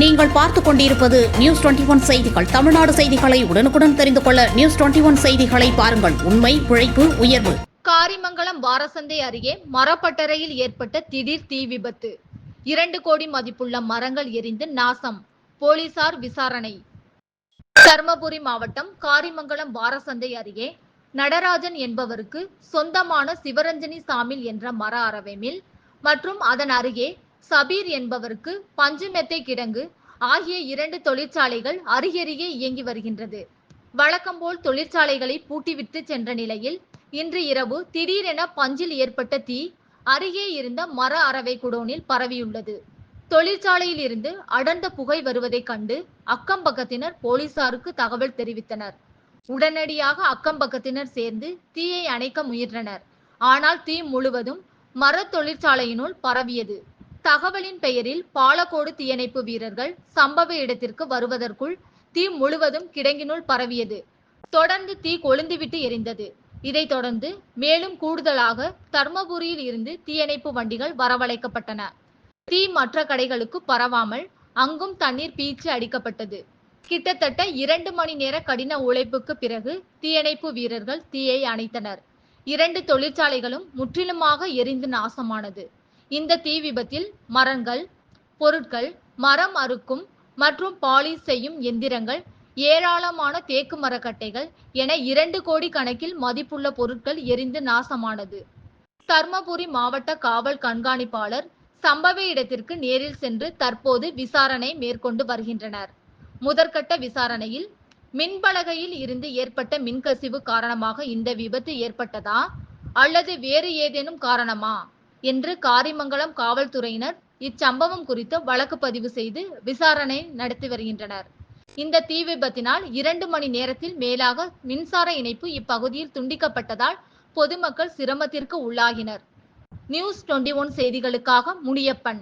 நீங்கள் பார்த்துக் கொண்டிருப்பது நியூஸ் டுவெண்டி ஒன் செய்திகள். தமிழ்நாடு செய்திகளை உடனுக்குடன் தெரிந்து கொள்ள நியூஸ் டுவெண்டி ஒன் செய்திகளை பாருங்கள். உண்மை உழைப்பு உயர்வு. காரிமங்கலம் வாரசந்தை அருகே மரப்பட்டறையில் ஏற்பட்ட திடீர் தீ விபத்து. இரண்டு கோடி மதிப்புள்ள மரங்கள் எரிந்து நாசம். போலீசார் விசாரணை. தர்மபுரி மாவட்டம் காரிமங்கலம் வாரசந்தை அருகே நடராஜன் என்பவருக்கு சொந்தமான சிவரஞ்சனி சாமில் என்ற மர அரவேமில் மற்றும் அதன் அருகே சபீர் என்பவருக்கு பஞ்சுமெத்தை கிடங்கு ஆகிய இரண்டு தொழிற்சாலைகள் அருகருகே இயங்கி வருகின்றது. வழக்கம்போல் தொழிற்சாலைகளை பூட்டிவிட்டு சென்ற நிலையில் இன்று இரவு திடீரென பஞ்சில் ஏற்பட்ட தீ அருகே இருந்த மர அறவை குடோனில் பரவியுள்ளது. தொழிற்சாலையில் இருந்து அடர்ந்த புகை வருவதைக் கண்டு அக்கம் பக்கத்தினர் போலீசாருக்கு தகவல் தெரிவித்தனர். உடனடியாக அக்கம்பக்கத்தினர் சேர்ந்து தீயை அணைக்க முயன்றனர். ஆனால் தீ முழுவதும் மர தொழிற்சாலையினுள் பரவியது. தகவலின் பெயரில் பாலக்கோடு தீயணைப்பு வீரர்கள் சம்பவ இடத்திற்கு வருவதற்குள் தீ முழுவதும் கிடங்கினுள் பரவியது. தொடர்ந்து தீ கொழுந்துவிட்டு எரிந்தது. இதைத் தொடர்ந்து மேலும் கூடுதலாக தர்மபுரியில் இருந்து தீயணைப்பு வண்டிகள் வரவழைக்கப்பட்டன. தீ மற்ற கடைகளுக்கு பரவாமல் அங்கும் தண்ணீர் பீச்சு அடிக்கப்பட்டது. கிட்டத்தட்ட இரண்டு மணி நேர கடின உழைப்புக்கு பிறகு தீயணைப்பு வீரர்கள் தீயை அணைத்தனர். இரண்டு தொழிற்சாலைகளும் முற்றிலுமாக எரிந்து நாசமானது. இந்த தீ விபத்தில் மரங்கள் பொருட்கள் மரம் அறுக்கும் மற்றும் பாலிஷ் செய்யும் எந்திரங்கள் ஏராளமான தேக்கு மரக்கட்டைகள் என இரண்டு கோடி கணக்கில் மதிப்புள்ள பொருட்கள் எரிந்து நாசமானது. தர்மபுரி மாவட்ட காவல் கண்காணிப்பாளர் சம்பவ இடத்திற்கு நேரில் சென்று தற்போது விசாரணை மேற்கொண்டு வருகின்றனர். முதற்கட்ட விசாரணையில் மின்பலகையில் இருந்து ஏற்பட்ட மின்கசிவு காரணமாக இந்த விபத்து ஏற்பட்டதா அல்லது வேறு ஏதேனும் காரணமா? என்று காரிமங்கலம் காவல்துறையினர் இச்சம்பவம் குறித்து வழக்கு பதிவு செய்து விசாரணை நடத்தி வருகின்றனர். இந்த தீ விபத்தினால் இரண்டு மணி நேரத்தில் மேலாக மின்சார இணைப்பு இப்பகுதியில் துண்டிக்கப்பட்டதால் பொதுமக்கள் சிரமத்திற்கு உள்ளாகினர். நியூஸ் டுவெண்டி ஒன் செய்திகளுக்காக முனியப்பன்.